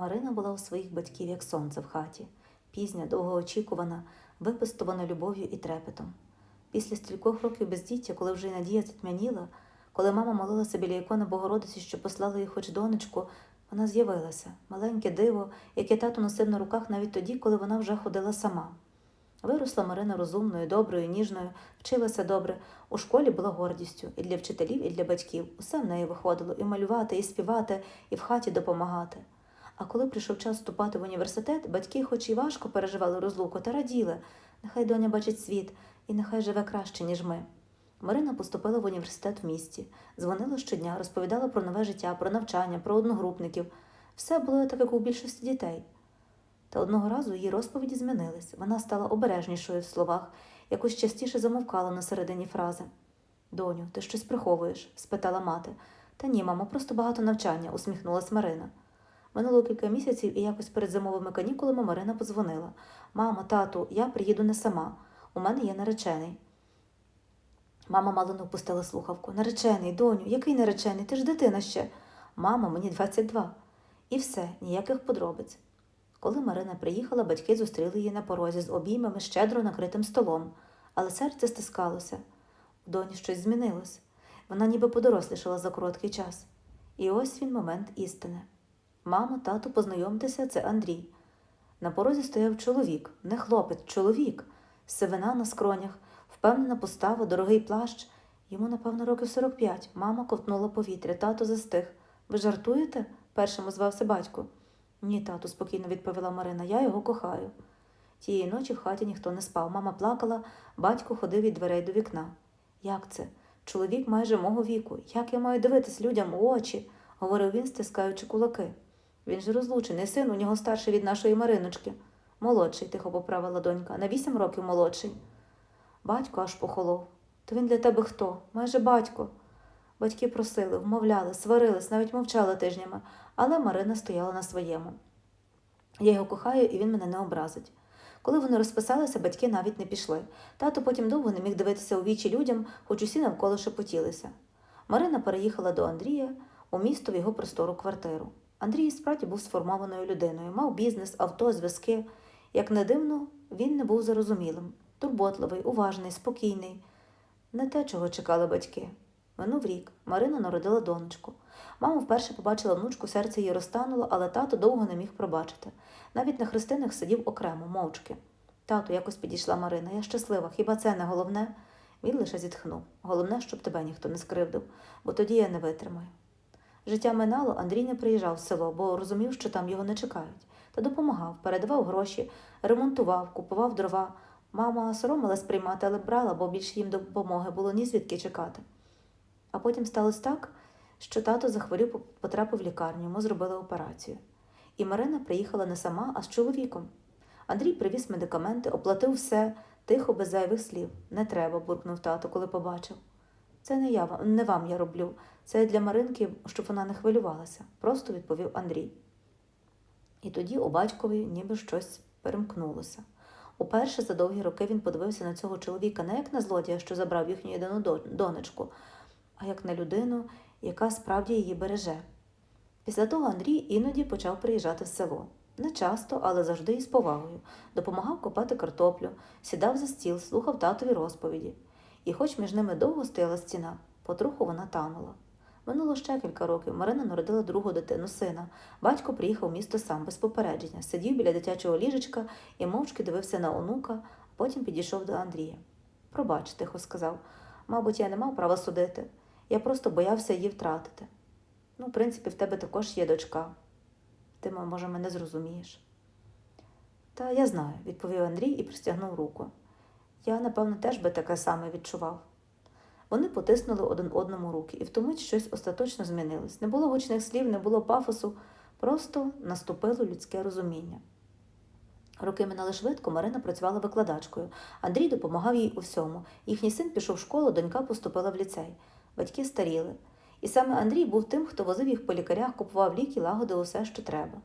Марина була у своїх батьків як сонце в хаті, пізня, довгоочікувана, випестована любов'ю і трепетом. Після стількох років бездіття, коли вже й надія затьмяніла, коли мама молилася біля ікони Богородиці, що послала їй хоч донечку, вона з'явилася, маленьке диво, яке тато носив на руках навіть тоді, коли вона вже ходила сама. Виросла Марина розумною, доброю, ніжною, вчилася добре. У школі була гордістю і для вчителів, і для батьків. Усе в неї виходило і малювати, і співати, і в хаті допомагати. А коли прийшов час вступати в університет, батьки, хоч і важко переживали розлуку, та раділи. Нехай доня бачить світ, і нехай живе краще, ніж ми. Марина поступила в університет в місті, дзвонила щодня, розповідала про нове життя, про навчання, про одногрупників. Все було так, як у більшості дітей. Та одного разу її розповіді змінились. Вона стала обережнішою в словах, якось частіше замовкала на середині фрази. Доню, ти щось приховуєш? спитала мати. Та ні, мамо, просто багато навчання, усміхнулась Марина. Минуло кілька місяців, і якось перед зимовими канікулами Марина подзвонила. Мамо, тату, я приїду не сама. У мене є наречений. Мама мало не впустила слухавку. Наречений, доню, який наречений? Ти ж дитина ще. Мама, мені 22. І все, ніяких подробиць. Коли Марина приїхала, батьки зустріли її на порозі з обіймами щедро накритим столом, але серце стискалося. У доні щось змінилось. Вона ніби подорослішала за короткий час. І ось він момент істини. Мамо, тату, познайомтеся, це Андрій. На порозі стояв чоловік, не хлопець, чоловік, сивина на скронях, впевнена постава, дорогий плащ. Йому, напевно, років 45. Мама ковтнула повітря, тато застиг. Ви жартуєте? першим озвався батько. Ні, тату, спокійно відповіла Марина, я його кохаю. Тієї ночі в хаті ніхто не спав. Мама плакала, батько ходив від дверей до вікна. Як це? Чоловік майже мого віку. Як я маю дивитись людям у очі? говорив він, стискаючи кулаки. Він же розлучений, син у нього старший від нашої Мариночки. Молодший, тихо поправила донька, на вісім років молодший. Батько аж похолов. То він для тебе хто? Майже батько. Батьки просили, вмовляли, сварились, навіть мовчали тижнями, але Марина стояла на своєму. Я його кохаю, і він мене не образить. Коли вони розписалися, батьки навіть не пішли. Тато потім довго не міг дивитися у вічі людям, хоч усі навколо шепотілися. Марина переїхала до Андрія у місто в його простору квартиру. Андрій справді був сформованою людиною, мав бізнес, авто, зв'язки. Як не дивно, він не був зарозумілим, турботливий, уважний, спокійний. Не те, чого чекали батьки. Минув рік. Марина народила донечку. Мама вперше побачила внучку, серце її розтануло, але тато довго не міг пробачити. Навіть на хрестинах сидів окремо, мовчки. Тату, якось підійшла Марина. Я щаслива, хіба це не головне? Він лише зітхнув. Головне, щоб тебе ніхто не скривдив, бо тоді я не витримаю. Життя минало, Андрій не приїжджав в село, бо розумів, що там його не чекають. Та допомагав, передавав гроші, ремонтував, купував дрова. Мама соромилась приймати, але брала, бо більше їм допомоги було ні звідки чекати. А потім сталося так, що тато захворів, потрапив в лікарню, йому зробили операцію. І Марина приїхала не сама, а з чоловіком. Андрій привіз медикаменти, оплатив все, тихо, без зайвих слів. Не треба, буркнув тато, коли побачив. Це не я не вам я роблю, це для Маринки, щоб вона не хвилювалася, просто відповів Андрій. І тоді у батькові ніби щось перемкнулося. Уперше за довгі роки він подивився на цього чоловіка не як на злодія, що забрав їхню єдину донечку, а як на людину, яка справді її береже. Після того Андрій іноді почав приїжджати в село. Не часто, але завжди із повагою. Допомагав копати картоплю, сідав за стіл, слухав татові розповіді. І хоч між ними довго стояла стіна, потроху вона танула. Минуло ще кілька років. Марина народила другу дитину сина. Батько приїхав в місто сам без попередження, сидів біля дитячого ліжечка і мовчки дивився на онука, а потім підійшов до Андрія. Пробач, тихо сказав. Мабуть, я не мав права судити. Я просто боявся її втратити. Ну, в принципі, в тебе також є дочка. Ти, може, мене зрозумієш. Та я знаю, відповів Андрій і простягнув руку. Я, напевно, теж би таке саме відчував. Вони потиснули один одному руки, і в ту щось остаточно змінилось. Не було гучних слів, не було пафосу, просто наступило людське розуміння. Роки минали швидко, Марина працювала викладачкою. Андрій допомагав їй у всьому. Їхній син пішов в школу, донька поступила в ліцей. Батьки старіли. І саме Андрій був тим, хто возив їх по лікарях, купував ліки, лагодив усе, що треба.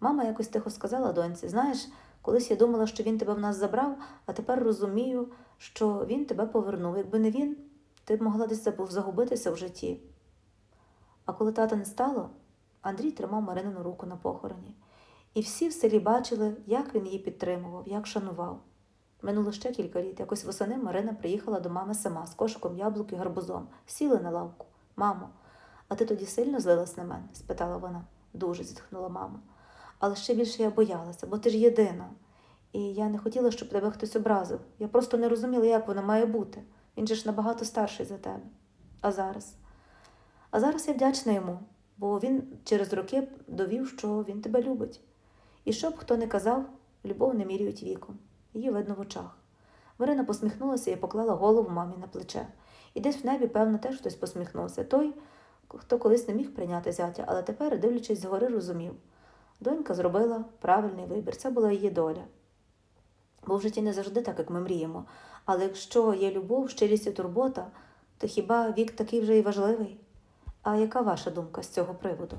Мама якось тихо сказала доньці: знаєш, колись я думала, що він тебе в нас забрав, а тепер розумію, що він тебе повернув. Якби не він, ти б могла десь загубитися в житті. А коли тата не стало, Андрій тримав Маринину руку на похороні. І всі в селі бачили, як він її підтримував, як шанував. Минуло ще кілька літ. Якось восени Марина приїхала до мами сама з кошиком яблук і гарбузом. Сіли на лавку. Мамо, а ти тоді сильно злилась на мене? спитала вона. Дуже зітхнула мама. Але ще більше я боялася, бо ти ж єдина. І я не хотіла, щоб тебе хтось образив. Я просто не розуміла, як воно має бути. Він же ж набагато старший за тебе. А зараз? А зараз я вдячна йому, бо він через роки довів, що він тебе любить. І що б хто не казав, любов не міряють віком. Її видно в очах. Марина посміхнулася і поклала голову мамі на плече. І десь в небі, певно, теж хтось посміхнувся. Той, хто колись не міг прийняти зятя, але тепер, дивлячись згори, розумів. Донька зробила правильний вибір, це була її доля. Бо в житті не завжди так, як ми мріємо. Але якщо є любов, щирість і турбота, то хіба вік такий вже і важливий? А яка ваша думка з цього приводу?